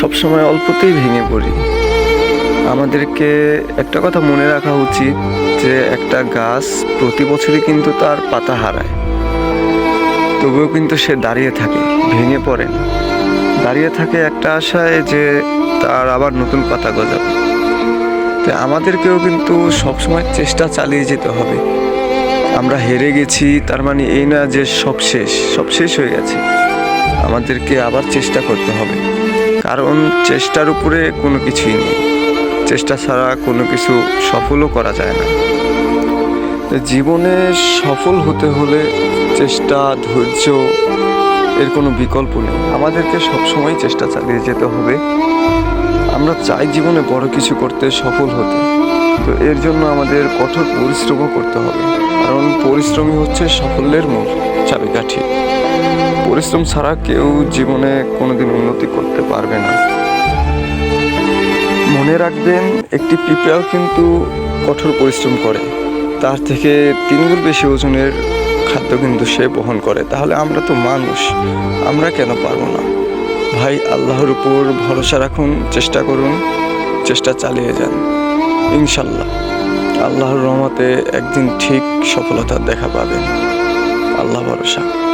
সবসময় অল্পতেই ভেঙে পড়ি। আমাদেরকে একটা কথা মনে রাখা উচিত যে একটা গাছ প্রতি বছরই কিন্তু তার পাতা হারায়। তবুও কিন্তু সে দাঁড়িয়ে থাকে, ভেঙে পড়ে দাঁড়িয়ে থাকে একটা আশায় যে তার আবার নতুন পাতা গজাবে। তো আমাদেরকেও কিন্তু সবসময় চেষ্টা চালিয়ে যেতে হবে। আমরা হেরে গেছি, তার মানে এই না যে সব শেষ সব শেষ হয়ে গেছে। আমাদেরকে আবার চেষ্টা করতে হবে। কারণ চেষ্টার উপরে কোনো কিছুই নেই। চেষ্টা ছাড়া কোনো কিছু সফলও করা যায় না। জীবনে সফল হতে হলে চেষ্টা, ধৈর্য এর কোনো বিকল্প নেই। আমাদেরকে সবসময় চেষ্টা চালিয়ে যেতে হবে। আমরা চাই জীবনে বড় কিছু করতে সফল হতে। তো এর জন্য আমাদের কঠোর পরিশ্রমও করতে হবে। কারণ পরিশ্রমই হচ্ছে সাফল্যের মূল চাবিকাঠি। পরিশ্রম ছাড়া কেউ জীবনে কোনোদিন উন্নতি করতে পারবে না। মনে রাখবেন, একটি পিঁপড়াও কিন্তু কঠোর পরিশ্রম করে। তার থেকে তিনগুণ বেশি ওজনের খাদ্য কিন্তু সে বহন করে। তাহলে আমরা তো মানুষ, আমরা কেন পারব না? ভাই, আল্লাহর উপর ভরসা রাখুন, চেষ্টা করুন, চেষ্টা চালিয়ে যান। ইনশাল্লাহ, আল্লাহর রহমতে একদিন ঠিক সফলতার দেখা পাবেন। আল্লাহ ভরসা।